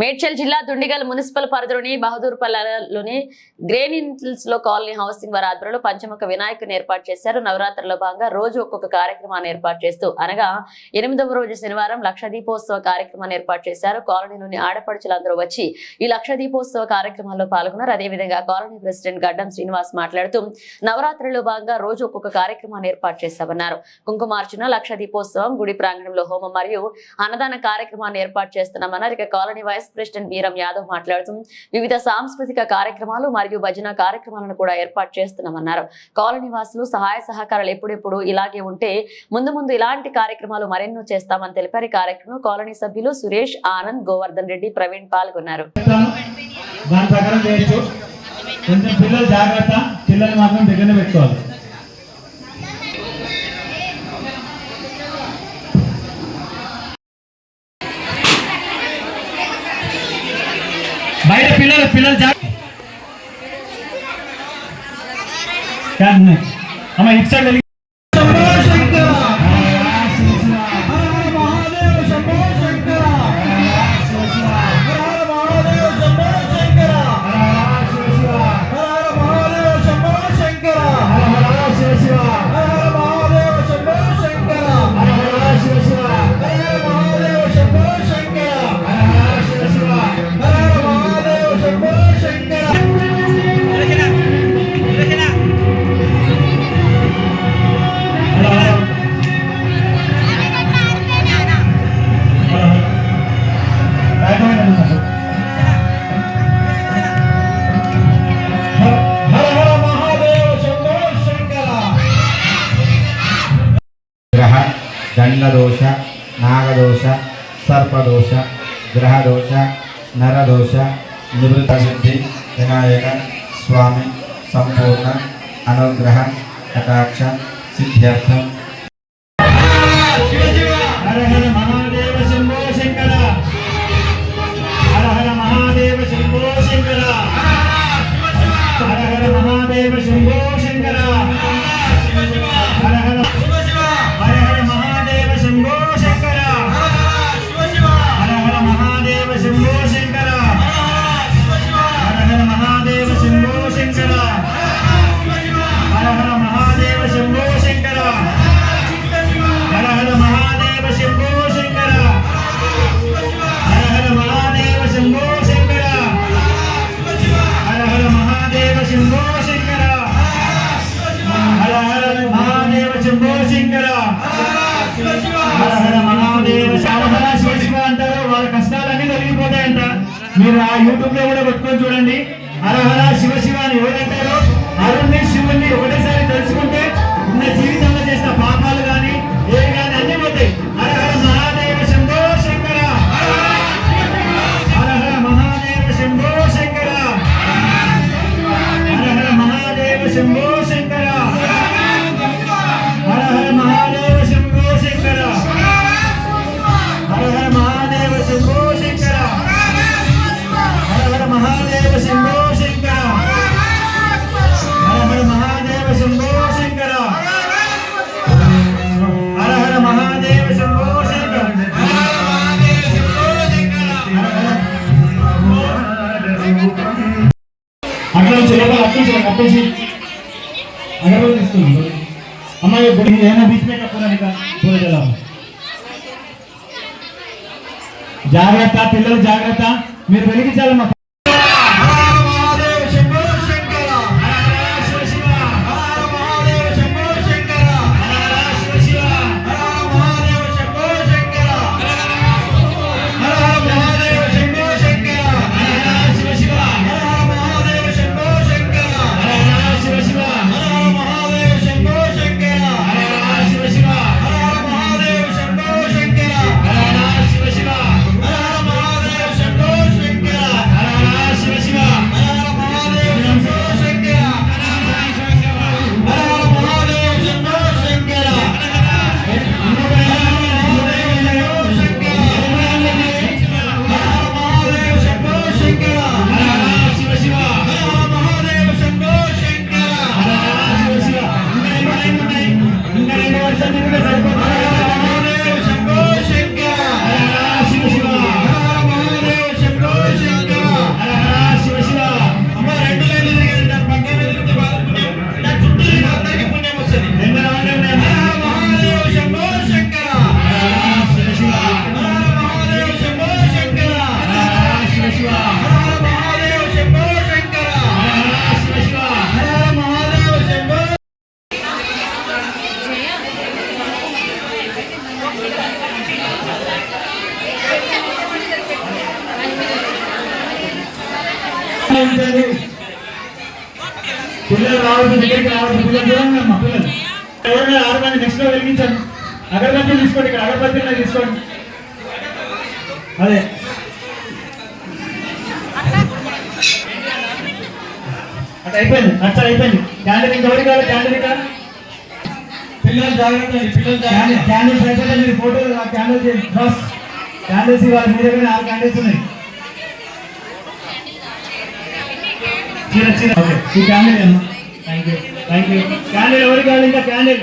మేడ్చల్ జిల్లా దుండిగల్ మున్సిపల్ పరిధిలోని బహదూర్పల్లలోని గ్రేన్ హిల్స్లో కాలనీ హౌసింగ్ వారి ఆధ్వర్యంలో పంచముఖ వినాయకుని ఏర్పాటు చేశారు. నవరాత్రిలో భాగంగా రోజు ఒక్కొక్క కార్యక్రమాన్ని ఏర్పాటు చేస్తూ అనగా ఎనిమిదవ రోజు శనివారం లక్ష దీపోత్సవ కార్యక్రమాన్ని ఏర్పాటు చేశారు. కాలనీలోని ఆడపడుచులందరూ వచ్చి ఈ లక్ష దీపోత్సవ కార్యక్రమాల్లో పాల్గొన్నారు. అదేవిధంగా కాలనీ ప్రెసిడెంట్ గడ్డం శ్రీనివాస్ మాట్లాడుతూ నవరాత్రిలో భాగంగా రోజు ఒక్కొక్క కార్యక్రమాన్ని ఏర్పాటు చేస్తామన్నారు. కుంకుమార్చన లక్ష దీపోత్సవం గుడి ప్రాంగణంలో హోమం మరియు అన్నదాన కార్యక్రమాన్ని ఏర్పాటు చేస్తున్నామన్నారు. ఇక కాలనీ వైస్ ప్రెసిడెంట్ వీరం యాదవ్ మాట్లాడుతూ వివిధ సాంస్కృతిక కార్యక్రమాలు మరియు భజన కార్యక్రమాలను కూడా ఏర్పాటు చేస్తున్నామన్నారు. కాలనీ వాసులు సహాయ సహకారాలు ఎప్పుడెప్పుడు ఇలాగే ఉంటే ముందు ముందు ఇలాంటి కార్యక్రమాలు మరెన్నో చేస్తామని తెలిపారు. ఈ కార్యక్రమం కాలనీ సభ్యులు సురేష్ ఆనంద్ గోవర్ధన్ రెడ్డి ప్రవీణ్ పాల్గొన్నారు. దాని ప్రకారం చేయొచ్చు. కొంచెం పిల్లలు జాగ్రత్త పిల్లలు మాత్రం దగ్గర పెట్టుకోవాలి. ஆமாம் ஹிப் சைடில் दोष नर दोष निवृत सिद्धि विनायक स्वामी संपूर्ण अनुग्रह कटाक्ष सिद्ध्यर्थम మీరు ఆ యూట్యూబ్లో కూడా పెట్టుకొని చూడండి. హర హర శివ శివ అని ఎవరంటారు? అరుణ్ణి శివుణ్ణి ఒకటేసారి అప్పేసి అగరబత్తి అమ్మాయి గుడి ఏమైనా బీచ్ మీద పూరనిక జాగ్రత్త పిల్లలు జాగ్రత్త. మీరు వెలిగించాలమ్మా. పిల్లలు రావద్దు దగ్గరికి రావద్దు పిల్లలు ఎవరైనా ఆరు మంది నెక్స్ట్లో వెలిగించండి. అగరబత్తులు తీసుకోండి ఇక్కడ అగరబత్తులు తీసుకోండి. అదే. అట్లా అయిపోయింది అట్లా అయిపోయింది. క్యాండిల్ ఇంకెవరికి కావాలి? క్యాండిల్ ఇంకా పిల్లలు జాగ్రత్త పిల్లలు క్యాండిల్స్ అయిపోతే మీరు ఫోటో ఆ క్యాండిల్స్ ఫస్ట్ క్యాండిల్స్ ఇవ్వాలి మీ దగ్గర ఆరు క్యాండిల్స్ ఉన్నాయి. చీర చీర ఓకే ఈ క్యాండిల్ అమ్మా thank you thank you candle ఎవరికి కావాలి ఇంకా? క్యాండిల్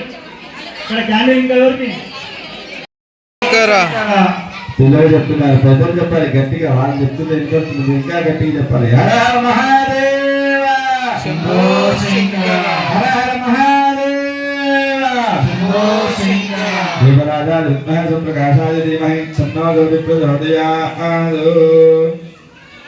ఇక్కడ క్యాండిల్ ఇంకా ఎవరికి? పిల్లలు చెప్తున్నారు పెద్దలు చెప్పాలి గట్టిగా. వాళ్ళు చెప్తుంది ఎందుకు ఇంకా గట్టిగా చెప్పాలి. హర హర మహాదేవ. హర హర మహాదేవ! దేవరాజా విద్మహ సుప్రకాశాయ ధీమహి తన్నో దుర్విప్రచోదయాదు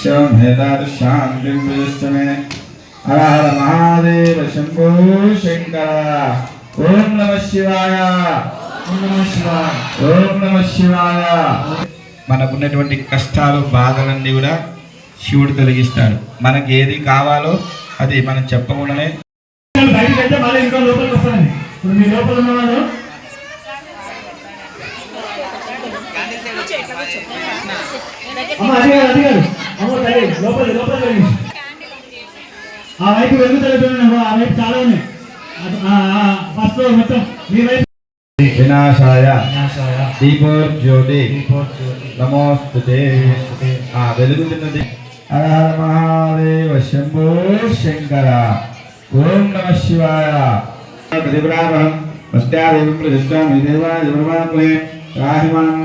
శవం హేతాదుశాంతిం విదుష్టమే హర హర మహాదేవ శంభో శంకర. ఓం నమ శివాయ. ఓం నమః శివాయ. ఓం నమ శివాయ. మనకున్నటువంటి కష్టాలు బాధలన్నీ కూడా శివుడు తొలగిస్తాడు. మనకి ఏది కావాలో అది మనం చెప్పకుండానే పిల్లలు బయటికి వెళ్తే మళ్ళీ ఇంకో లోపలికి వస్తానండి. ఇప్పుడు మీ లోపల ఉన్న వాళ్ళు అమ్మ అది కాదు అది కాదు అమ్మ తల్లి లోపల లోపల వెలిగించు. ఆ వైపు వెలుగుతలేదు ఆ వైపు చాలా ఉన్నాయి. ఫస్ట్ మొత్తం. మీ వైపు. వినాశాయ. దీపోజ్యోతి నమోస్తుతే. ఆ వెలుగుతున్నది. మహాదేవ శంభో శంకర. ఓం నమ శివాయ. ప్రత్యాదేవం ప్రతిష్టాం. విదేవాయ బ్రహ్మాత్మే రాహిమాన్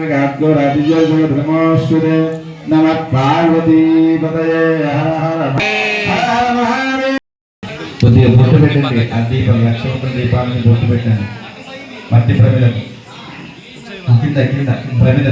నమ పార్వతీ పతయే హర హర హర మహాదేవ కొద్దిగా బొట్టు పెట్టండి. ఆ దీపం లక్షోత్తర దీపాలని బొట్టు పెట్టండి. మట్టి ప్రమిదం కింద కింద ప్రమిద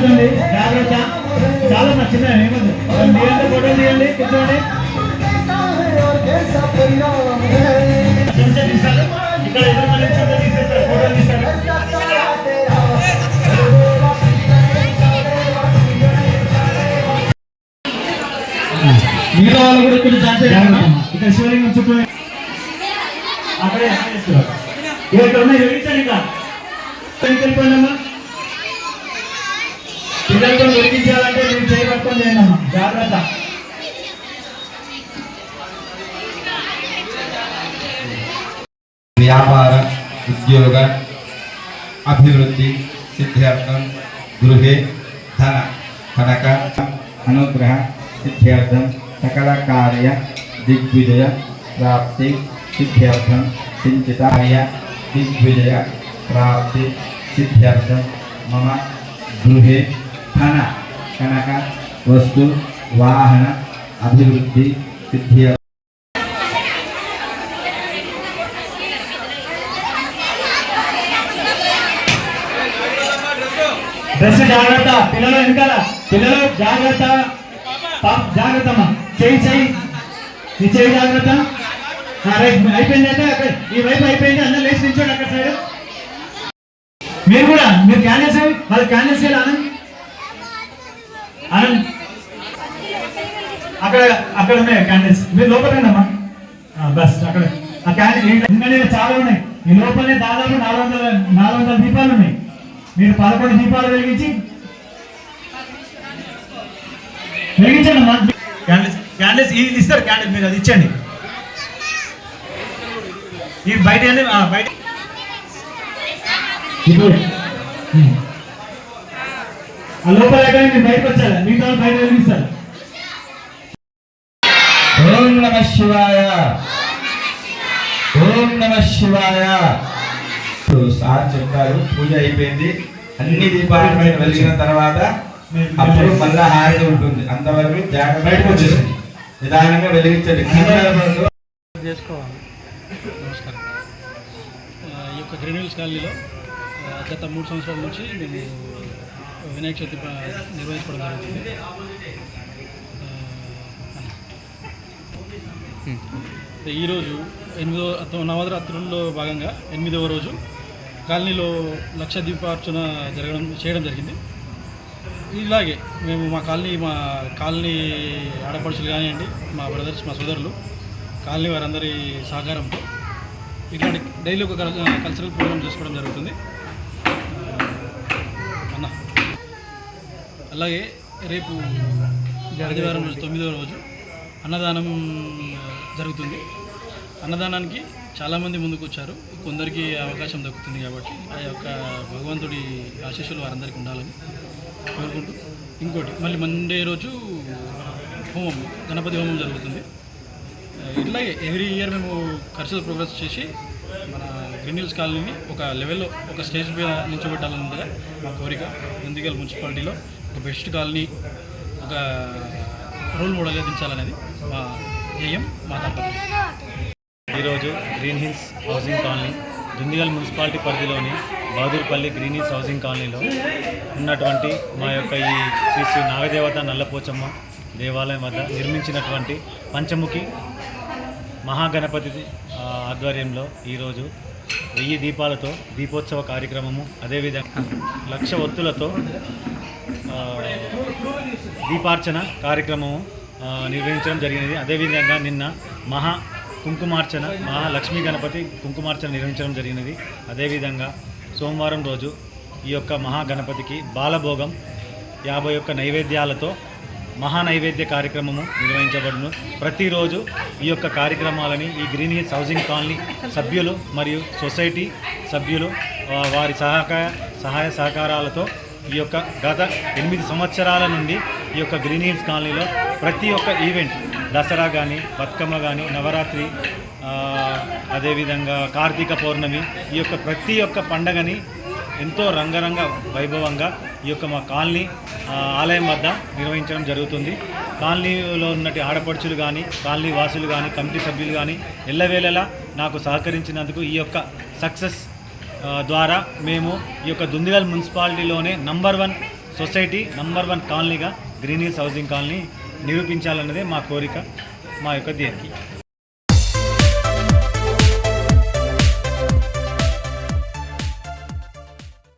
కూర్చోండి జాగ్రత్త. చాలా మా చిన్న ఏమన్నా ఫోటో తీయండి కూర్చోండి. ఇక్కడ ఎదురు తీసేస్తారు తీస్తారు మిగతా వాళ్ళు కూడా ఇక్కడ ఇక్కడ శివలింగం చుట్టూ అక్కడే ఇక్కడ ఉన్నాయి వెలిగించండి ఇంకా వెళ్ళిపోయిందమ్మా పిల్లలతో వెలిగించాలంటే మీరు చేయబట్టుకొని చేయండి అమ్మా జాగ్రత్త వ్యాపార ఉద్యోగ అభివృద్ధి సిద్ధ్యార్థం గృహే ధన కనక అనుగ్రహ సిద్ధ్యార్థం సకల కార్య దిగ్విజయ ప్రాప్తి సిద్ధ్యార్థం చింతితాయ దిగ్విజయ ప్రాప్తి సిద్ధ్యార్థం మమ గృహే ధన కనక వస్తు వాహన అభివృద్ధి సిద్ధి డ్రెస్ జాగ్రత్త పిల్లలు వెనకాల పిల్లలు జాగ్రత్త. పాప జాగ్రత్త అమ్మా చేయి చేయి. నీ చేయి జాగ్రత్త. అయిపోయిందంటే అయిపోయింది ఈ వైపు అయిపోయింది అందరూ లేచి నిల్చోండి అక్కడ సైడ్. మీరు కూడా మీరు క్యాన్సల్ వాళ్ళు క్యాన్సల్ క్యాన్సిల్స్ చేయాలి అక్కడ అక్కడ ఉన్నాయి క్యాండిల్స్ మీరు లోపల రండి అమ్మా. ఆ, బస్ అక్కడ. ఆ క్యాండిల్ ఎందుకంటే చాలా ఉన్నాయి. ఈ లోపలనే దాదాపు నాలుగు వందల నాలుగు వందల దీపాలు ఉన్నాయి. మీరు పదకొండు దీపాలు వెలిగించి వెలిగించండి అమ్మా. క్యాండిల్స్ క్యాండిల్స్ ఇది ఇస్తారు క్యాండిల్ మీరు అది ఇచ్చండి ఈ బయట బయట. ఆ లోపల ఎక్కడ మీరు బయటకు వచ్చారు? మిగతా బయట వెలిగిస్తారు? ఓం నమ శివాయ. ఓం నమ శివాయ. ఇప్పుడు సార్ చెప్పారు పూజ అయిపోయింది. అన్ని దీపాలు బయట వెలిగిన తర్వాత అప్పుడు మళ్ళా హారతి ఉంటుంది. అంతవరకు జాగ్రత్త బయటకు వచ్చేసింది నిదానంగా వెలిగించండి. చేసుకోవాలి. నమస్కారం. ఈ యొక్క గ్రెన్యూల్స్ కాలనీలో ఆ, గత మూడు సంవత్సరాల నుంచి మేము వినాయక చవితి నిర్వహించడం జరుగుతుంది. ఈరోజు ఎనిమిదో నవరాత్రుల్లో భాగంగా ఎనిమిదవ రోజు కాలనీలో లక్ష దీపార్చన జరగడం చేయడం జరిగింది. ఇలాగే మేము మా కాలనీ మా కాలనీ ఆడపడుచులు కానివ్వండి మా బ్రదర్స్ మా సోదరులు కాలనీ వారందరి సహకారంతో ఇట్లాంటి డైలీ ఒక కల్చరల్ ప్రోగ్రామ్ చేసుకోవడం జరుగుతుంది. అలాగే రేపు ఆదివారం రోజు తొమ్మిదవ రోజు అన్నదానం జరుగుతుంది. అన్నదానానికి చాలామంది ముందుకు వచ్చారు. కొందరికి అవకాశం దక్కుతుంది కాబట్టి ఆ యొక్క భగవంతుడి ఆశీస్సులు వారందరికీ ఉండాలని కోరుకుంటూ ఇంకోటి మళ్ళీ మండే రోజు హోమం గణపతి హోమం జరుగుతుంది. ఇట్లాగే ఎవ్రీ ఇయర్ మేము కల్చరల్ ప్రోగ్రెస్ చేసి మన గ్రీన్హిల్స్ కాలనీని ఒక లెవెల్లో ఒక స్టేజ్ మీద నిల్చోబెట్టాలన్నదిగా మా కోరిక. నందిగల్ మున్సిపాలిటీలో ఒక బెస్ట్ కాలనీ ఒక రోల్ మోడల్గా దించాలనేది మా ధ్యేయం మా తాపత్రయం. ఈరోజు Green Hills housing colony Dundigal municipality పరిధిలోని బహదూర్పల్లి గ్రీన్ హిల్స్ హౌసింగ్ కాలనీలో ఉన్నటువంటి మా యొక్క ఈ శ్రీ శ్రీ నాగదేవత నల్లపోచమ్మ దేవాలయం వద్ద నిర్మించినటువంటి పంచముఖి మహాగణపతి ఆధ్వర్యంలో ఈరోజు వెయ్యి దీపాలతో దీపోత్సవ కార్యక్రమము అదేవిధంగా లక్ష ఒత్తులతో దీపార్చన కార్యక్రమము నిర్వహించడం జరిగినది. అదేవిధంగా నిన్న మహా కుంకుమార్చన మహాలక్ష్మీ గణపతి కుంకుమార్చన నిర్వహించడం జరిగినది. అదేవిధంగా సోమవారం రోజు ఈ యొక్క మహాగణపతికి బాలభోగం యాభై ఒక్క నైవేద్యాలతో మహా నైవేద్య కార్యక్రమము నిర్వహించబడును. ప్రతిరోజు ఈ యొక్క కార్యక్రమాలని ఈ గ్రీన్ హిల్స్ హౌసింగ్ కాలనీ సభ్యులు మరియు సొసైటీ సభ్యులు వారి సహకార సహాయ సహకారాలతో ఈ యొక్క గత ఎనిమిది సంవత్సరాల నుండి ఈ యొక్క గ్రీన్ హిల్స్ కాలనీలో ప్రతి ఒక్క ఈవెంట్ దసరా కానీ బతుకమ్మ కానీ నవరాత్రి అదేవిధంగా కార్తీక పౌర్ణమి ఈ యొక్క ప్రతి ఒక్క పండగని ఎంతో రంగరంగ వైభవంగా ఈ యొక్క మా కాలనీ ఆలయం వద్ద నిర్వహించడం జరుగుతుంది. కాలనీలో ఉన్నటి ఆడపడుచులు కానీ కాలనీ వాసులు కానీ కమిటీ సభ్యులు కానీ ఎల్లవేళలా నాకు సహకరించినందుకు ఈ యొక్క సక్సెస్ ద్వారా మేము ఈ యొక్క Dundigal మున్సిపాలిటీలోనే number one society number one కాలనీగా green hills housing colony నిరూపించాలన్నదే మా కోరిక మా యొక్క ధ్యేయం.